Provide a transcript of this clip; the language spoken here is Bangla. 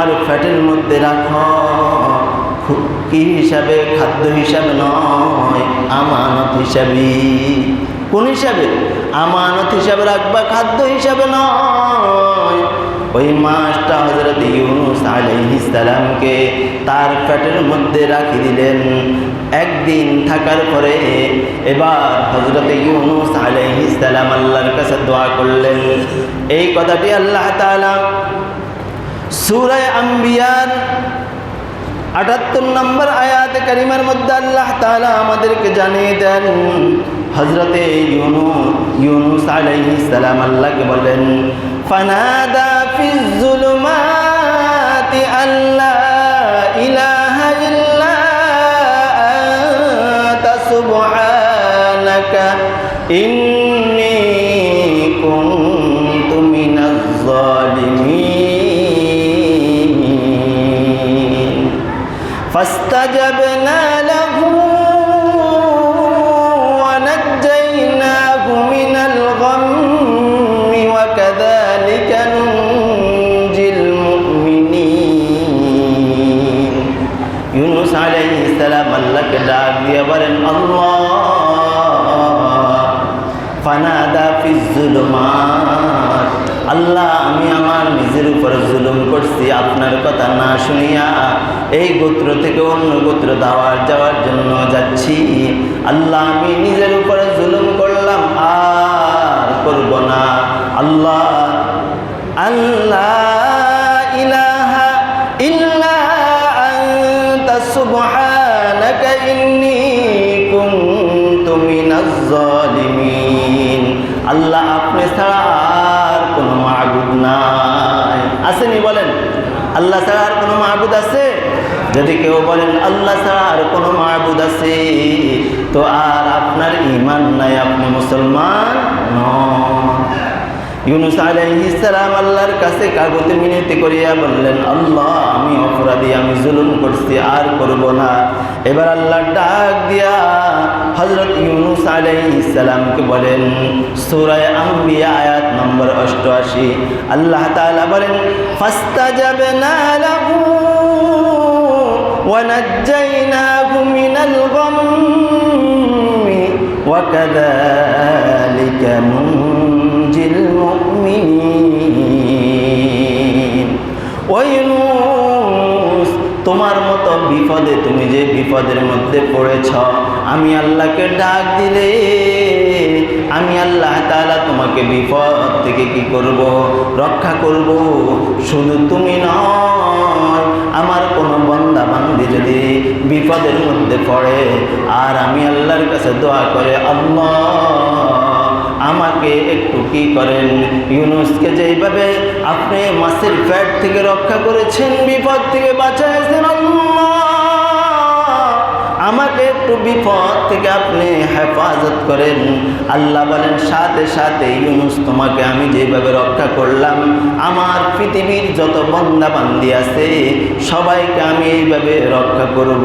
তোমার ফ্যাটের মধ্যে রাখো। কি হিসাবে, খাদ্য হিসাবে নয়, আমানত হিসাবে। কোন হিসাবে? আমানত হিসাবে রাখবা, খাদ্য হিসাবে নয়। ওই মাছটা হজরত ইউনুস আলাইহিস সালামকে তার পেটের মধ্যে রাখি দিলেন। একদিন থাকার পরে এবার হজরত ইউনুস আলাইহিস সালাম আল্লাহর কাছে দোয়া করলেন। এই কথাটি আল্লাহ তাআলা সূরা আম্বিয়ার আটাত্তর নম্বর আয়াত কারিমার মধ্যে আল্লাহ তাআলা আমাদেরকে জানিয়ে দেন হজরতে ইউনু ইউনুস আলাইহিস সালাম আল্লাহকে বলেন, ফানাদা ফিজ জুলুমাতি আল্লা ইলাহা ইল্লা আনতা ইন্নী فاستجبنا له ونجيناه من الغم وكذلك ننجي المؤمنين ইউনুস আলাইহিস সালাম আল্লাহকে ডাক দিয়ে বলেন আল্লাহ ফানাদা ফিজ জুলুমাত আল্লাহ আমি আমার নিজের উপর জুলুম করছি আপনার কথা না শুনিয়া এই গোত্র থেকে অন্য গোত্র দাওয়ার যাওয়ার জন্য যাচ্ছি। আল্লাহ আমি নিজের উপরে জুলুম করলাম, আর করব না। আল্লাহ আল্লাহ ইল্লা আল্লাহ, আপনি ছাড়া আসেনি বলেন, আল্লাহ ছাড়া আর কোনো মাবুদ আছে? যদি কেউ বলেন, আল্লাহ ছাড়া আর কোনো মাবুদ আছে, তো আর আপনার ইমান নাই, আপনি মুসলমান নন। ইউনুস আলাইহিস সালাম আল্লাহর কাছে কাগজে মিনতি করিয়া বললেন, আল্লাহ, আমি অপরাধী, আমি জুলুম করছি, আর করব না। এবার আল্লাহ ডাক দিয়া হজরত ইউনুস আলাইহিস সালামকে বলেন সূরায়ে আম্বিয়া আয়াত নম্বর 88 আল্লাহ তাআলা বলেন ফাস্তাজাবনা লাহু ونجيناه من الغم وكذلك ننجي বিপদে তুমি যে বিপদের মধ্যে পড়েছ, আমি আল্লাহকে ডাক দিলে, আমি আল্লাহ তাআলা তোমাকে বিপদ থেকে কি করব, রক্ষা করব? শুধু তুমি নয়, আমার কোনো বন্দা বান্দি যদি বিপদের মধ্যে পড়ে, আর আমি আল্লাহর কাছে দোয়া করে, আল্লাহ আমাকে একটু কি করেন? ইউনুসকে যেইভাবে আপনি মাছের ফ্যাট থেকে রক্ষা করেছেন, বিপদ থেকে বাঁচাইছেন থেকে আপনি হেফাজত করেন। আল্লাহ বলেন, সাথে সাথে ইউনুস তোমাকে আমি যেভাবে রক্ষা করলাম, আমার পৃথিবীর যত বন্দা বান্দি আছে, সবাইকে আমি এইভাবে রক্ষা করব।